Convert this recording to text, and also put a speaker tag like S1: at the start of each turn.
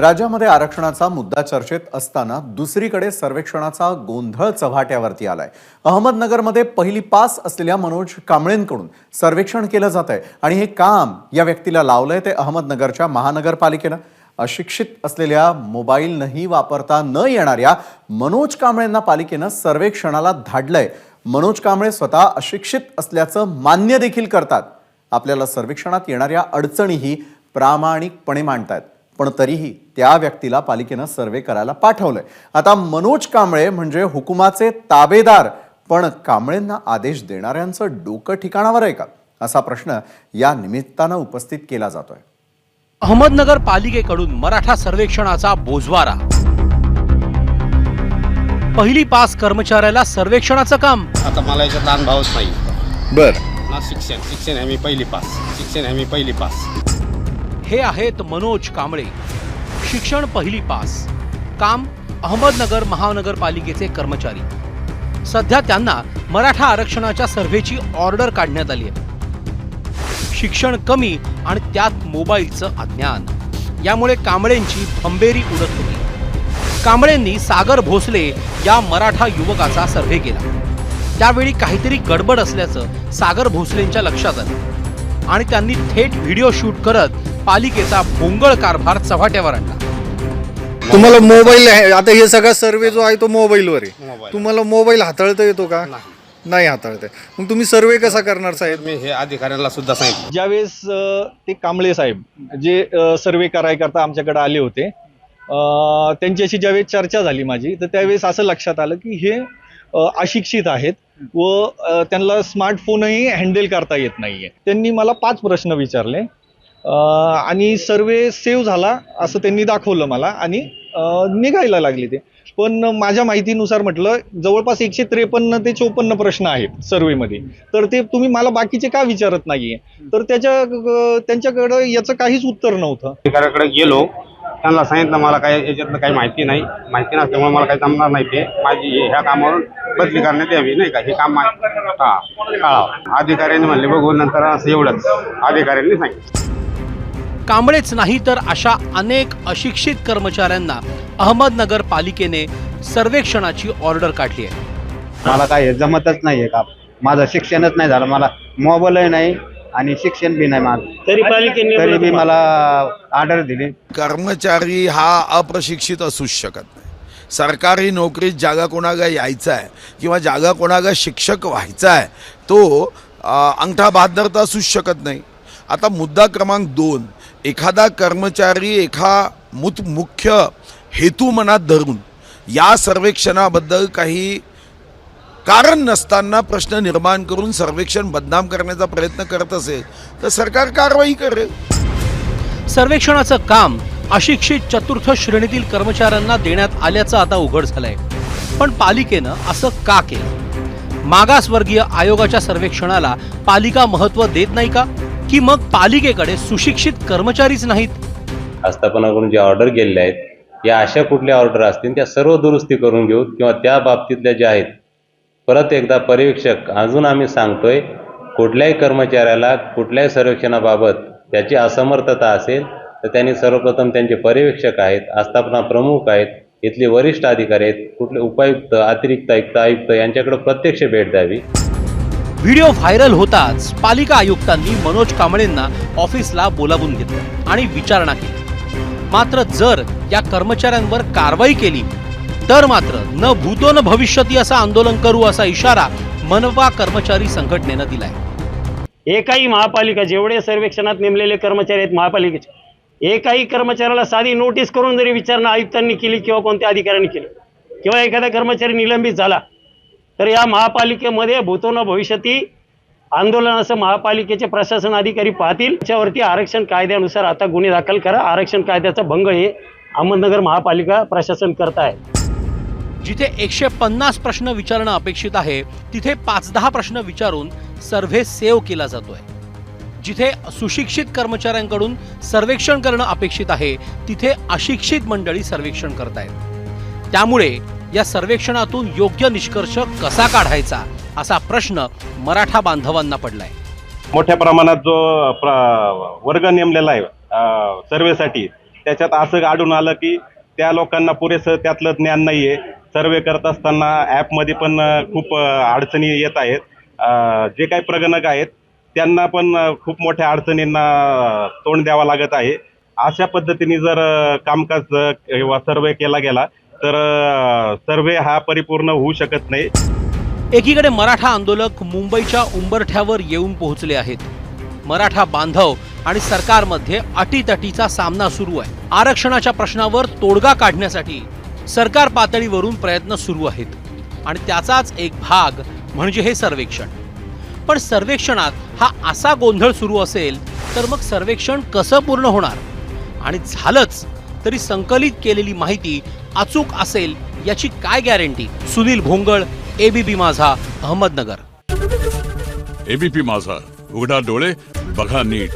S1: राज्यामध्ये आरक्षणाचा मुद्दा चर्चेत असताना दुसरीकडे सर्वेक्षणाचा गोंधळ चव्हाट्यावरती आलाय. अहमदनगरमध्ये पहिली पास असलेल्या मनोज कांबळेंकडून सर्वेक्षण केलं जात आहे आणि हे काम या व्यक्तीला लावलंय ते अहमदनगरच्या महानगरपालिकेनं अशिक्षित असलेल्या मोबाईल नाही वापरता न येणाऱ्या मनोज कांबळेंना पालिकेनं सर्वेक्षणाला धाडलंय. मनोज कांबळे स्वतः अशिक्षित असल्याचं मान्य देखील करतात. आपल्याला सर्वेक्षणात येणाऱ्या अडचणीही प्रामाणिकपणे मांडतायत. पण तरीही त्या व्यक्तीला पालिकेनं सर्वे करायला पाठवलंय. आता मनोज कांबळे म्हणजे हुकुमाचे ताबेदार पण कांबळेंना आदेश देणाऱ्यांचं डोकं ठिकाणावर आहे का? असा प्रश्न या निमित्तानं उपस्थित केला जातोय.
S2: अहमदनगर पालिकेकडून मराठा सर्वेक्षणाचा बोजवारा. पहिली पास कर्मचाऱ्याला सर्वेक्षणाचं काम.
S3: आता मला याच्यात अनुभवच नाही.
S4: बर.
S3: ना शिक्षण. शिक्षण आहे मी पहिली पास. शिक्षण आहे मी पहिली पास.
S2: हे आहेत मनोज कांबळे. शिक्षण पहिली पास. काम अहमदनगर महानगरपालिकेचे कर्मचारी. सध्या त्यांना मराठा आरक्षणाच्या सर्व्हेची ऑर्डर काढण्यात आली आहे. शिक्षण कमी आणि त्यात मोबाईलचं अज्ञान. यामुळे कांबळेंची भंबेरी उडत होती. कांबळेंनी सागर भोसले या मराठा युवकाचा सर्व्हे केला. त्यावेळी काहीतरी गडबड असल्याचं सागर भोसलेंच्या लक्षात आलं. आणि त्यांनी थेट व्हिडिओ शूट करत पालिकेचा भोंगळ कारभार चव्हाट्यावर आणला.
S4: तुम्हाला मोबाईल आहे. आता हे सगळा सर्वे जो आहे तो मोबाईलवर आहे. तुम्हाला मोबाईल हाताळता येतो का? नाही. हाताळता. मग तुम्ही सर्वे कसा करणार साहेब?
S3: मी हे अधिकाऱ्यांना सुद्धा सांगितलं.
S5: ज्यावेळेस ते कांबळे साहेब जे सर्वे करायकरता आमच्याकडे आले होते त्यांच्याशी ज्यावेळेस चर्चा झाली माझी तर त्यावेळेस असं लक्षात आलं की हे अशिक्षित आहेत व त्यांना स्मार्टफोनही हँडल करता येत नाहीये. त्यांनी मला पाच प्रश्न विचारले. आणि सर्वे सेव्ह झाला असं त्यांनी दाखवलं मला आणि निघायला लागले ते. पण माझ्या माहितीनुसार म्हटलं जवळपास एकशे त्रेपन्न ते चोपन्न प्रश्न आहेत सर्वेमध्ये. तर ते तुम्ही मला बाकीचे का विचारत नाहीये? तर त्याच्या त्यांच्याकडं याचं काहीच उत्तर नव्हतं.
S3: अधिकाऱ्याकडे गेलो. त्यांना सांगितलं मला काही याच्यातलं काही माहिती नाही. माहिती नसल्यामुळे मला काही जमणार नाही ते. माझी ह्या कामावरून बदली करण्यात यावी नाही का? हे काम हा कळावं अधिकाऱ्यांनी म्हणले बघू नंतर असं एवढंच. अधिकाऱ्यांनी सांगितलं.
S2: कांबळेच नाही तर अशा अनेक अशिक्षित कर्मचाऱ्यांना अहमदनगर पालिकेने सर्वेक्षणाची ऑर्डर काढली आहे.
S6: मला काय हे जमतच नाहीये का माझं शिक्षणच नाही झालं. मला मोबाईलही नाही आणि शिक्षण बी नाही माझं.
S7: तरी पालिकेने
S6: तरी बी मला ऑर्डर दिली.
S8: कर्मचारी हा अप्रशिक्षित असूच शकत नाही. सरकारी नोकरीत जागा कोणागा यायचा आहे किंवा जागा कोणागा शिक्षक व्हायचा आहे तो अ, अंगठा बहादरता असूच शकत नाही. आता मुद्दा क्रमांक दोन. एखादा कर्मचारी एका मुत मुख्य हेतू मनात धरून या सर्वेक्षणाबद्दल काही कारण नसताना प्रश्न निर्माण करून सर्वेक्षण बदनाम करण्याचा प्रयत्न करत असेल तर सरकार कारवाई करेल.
S2: सर्वेक्षणाचं काम अशिक्षित चतुर्थ श्रेणीतील कर्मचाऱ्यांना देण्यात आल्याचं आता उघड झालंय. पण पालिकेनं असं का केलं? मागासवर्गीय आयोगाच्या सर्वेक्षणाला पालिका महत्त्व देत नाही का? की मग पालिकेकडे सुशिक्षित कर्मचारीच नाहीत?
S9: आस्थापनाकडून ज्या ऑर्डर गेलेल्या आहेत या अशा कुठल्या ऑर्डर असतील त्या सर्व दुरुस्ती करून घेऊ किंवा त्या बाबतीतल्या ज्या आहेत परत एकदा पर्यवेक्षक अजून आम्ही सांगतोय कुठल्याही कर्मचाऱ्याला कुठल्याही सर्वेक्षणाबाबत त्याची असमर्थता असेल तर त्यांनी सर्वप्रथम त्यांचे पर्यवेक्षक आहेत आस्थापना प्रमुख आहेत इथले वरिष्ठ अधिकारी आहेत कुठले उपायुक्त अतिरिक्त आयुक्त आयुक्त यांच्याकडे प्रत्यक्ष भेट द्यावी.
S2: व्हिडिओ व्हायरल होताच पालिका आयुक्तांनी मनोज कांबळेंना ऑफिसला बोलावून घेतलं आणि विचारणा केली. मात्र जर या कर्मचाऱ्यांवर कारवाई केली तर मात्र न भूतो न भविष्यती असं आंदोलन करू असा इशारा मनपा कर्मचारी संघटनेनं दिलाय.
S7: एकाही महापालिका जेवढे सर्वेक्षणात नेमलेले कर्मचारी आहेत महापालिकेचे एकाही कर्मचाऱ्याला साधी नोटीस करून जरी विचारणा आयुक्तांनी केली किंवा कोणत्या अधिकाऱ्यांनी केली किंवा एखादा कर्मचारी निलंबित झाला तर या महापालिकेमध्ये भूतोन भविष्यती आंदोलन असं महापालिकेचे प्रशासन अधिकारी पाहतील. त्याच्यावरती आरक्षण कायद्यानुसार आता गुन्हे दाखल करा. आरक्षण कायद्याचा भंग हे अहमदनगर महापालिका प्रशासन करत आहे.
S2: जिथे एकशे पन्नास प्रश्न विचारणं अपेक्षित आहे तिथे पाच दहा प्रश्न विचारून सर्व्हे सेव्ह केला जातोय. जिथे सुशिक्षित कर्मचाऱ्यांकडून सर्वेक्षण करणं अपेक्षित आहे तिथे अशिक्षित मंडळी सर्वेक्षण करतायत. त्यामुळे या सर्वेक्षणातून योग्य निष्कर्ष कसा काढायचा असा प्रश्न मराठा बांधवांना पडलाय.
S10: मोठ्या प्रमाणात जो प्र- वर्ग नेमलेला आहे सर्वेसाठी
S3: त्याच्यात असं आढळून आलं की त्या लोकांना पुरेसं त्यातलं ज्ञान नाही आहे सर्वे करत असताना ॲपमध्ये पण खूप अडचणी येत आहेत. जे काही प्रगणक आहेत त्यांना पण खूप मोठ्या अडचणींना तोंड द्यावं लागत आहे. अशा पद्धतीने जर कामकाज किंवा सर्वे केला गेला तर सर्वे हा परिपूर्ण होऊ शकत नाही.
S2: एकीकडे मराठा आंदोलक मुंबईच्या उंबरठ्यावर येऊन पोहोचले आहेत. मराठा बांधव आणि सरकारमध्ये अटीतटीचा सामना सुरू आहे. आरक्षणाच्या प्रश्नावर तोडगा काढण्यासाठी सरकार पातळीवरून प्रयत्न सुरू आहेत. आणि त्याचाच एक भाग म्हणजे हे सर्वेक्षण. पण सर्वेक्षणात हा असा गोंधळ सुरू असेल तर मग सर्वेक्षण कसं पूर्ण होणार? आणि झालंच तरी संकलित केलेली माहिती अचूक असेल याची काय गॅरंटी? सुनील भोंगळ एबीपी माझा अहमदनगर.
S10: एबीपी माझा. उघडा डोळे बघा नीट.